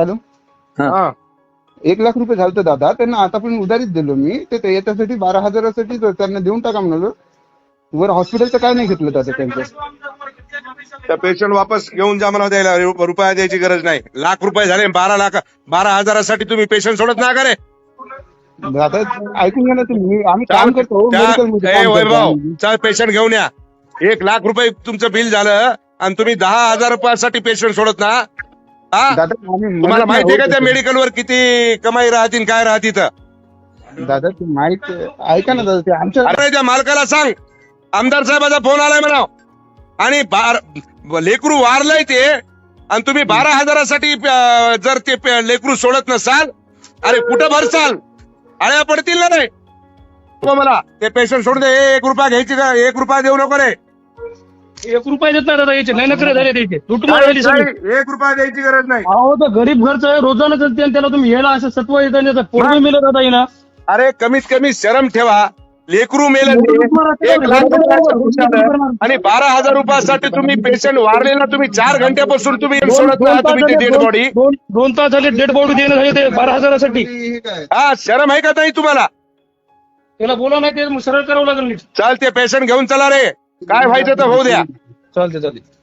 Hello हा. एक लाख रुपये झालं दादा. त्यांना आता पण उधारीच दिलो मी. ते ते याच्यासाठी बारा हजारासाठी त्यांना देऊन टाका म्हणालो वर हॉस्पिटलचं काय नाही घेतलं दादा त्यांचं. त्या पेशंट वापस घेऊन जा म्हणा द्यायला रु- रुपया द्यायची गरज नाही. लाख रुपये झाले. बारा लाख बारा हजारासाठी तुम्ही पेशंट सोडत ना का रे? दादा ऐकून घ्या ना तुम्ही. आम्ही काम करतो. त्या- medical मध्ये ए, काम करतो वैभव आम्ही. चा पेशंट घेऊन या. एक लाख रुपये तुमचं बिल झालं आणि तुम्ही दहा हजार रुपयासाठी पेशंट सोडत ना. हा? दादा आम्ही तुम्हाला माहिती आहे का त्या मेडिकलवर किती कमाई राहतील काय राहतील तर. दादा ते माहीत ऐका ना दादा ते आमच्या अरे त्या मालकाला सांग. आमदार साहेबाचा फोन आलाय म्हणा आणि बार- लेकरू वारलंय ते. आणि तुम्ही बारा हजारासाठी अं, जर ते पे- लेकरू सोडत नसाल अरे कुठं भरसाल? आळ्या पडतील ना रे हो मला ते पेशंट सोडून दे. ए, एक रुपया घ्यायची का? एक रुपया देऊ नको रे. एक रुपये देत नाही दादा याचे. नाही नखरे झाले त्याचे. लुटमार झाली सगळी एक रुपया द्यायची गरज नाही. अहो तर गरीब घरचं आहे रोजानं चालते आणि त्याला तुम्ही याला असं सत्व येतं पोरग मिळत दादा येईना. अरे कमीत कमी शरम ठेवा. लेकरू मेलं ते. एक लाख रुपयाचं घुसलं आणि बारा हजार रुपयासाठी तुम्ही पेशंट वारलेला तुम्ही चार घंट्यापासून तुम्ही दोन सोडत दोन नाही तास तुम्ही ते झाले डेड दोन- बॉडी दोन दोन तास झाले डेड बॉडी देणं झाले ते बारा हजारासाठी. हे काय हा शरम आहे का नाही तुम्हाला? त्याला बोला नाही ते सरळ करावं लागेल नीट. चाल ते पेशंट घेऊन चला रे. काय व्हायचं तर होऊ द्या. चालते चालते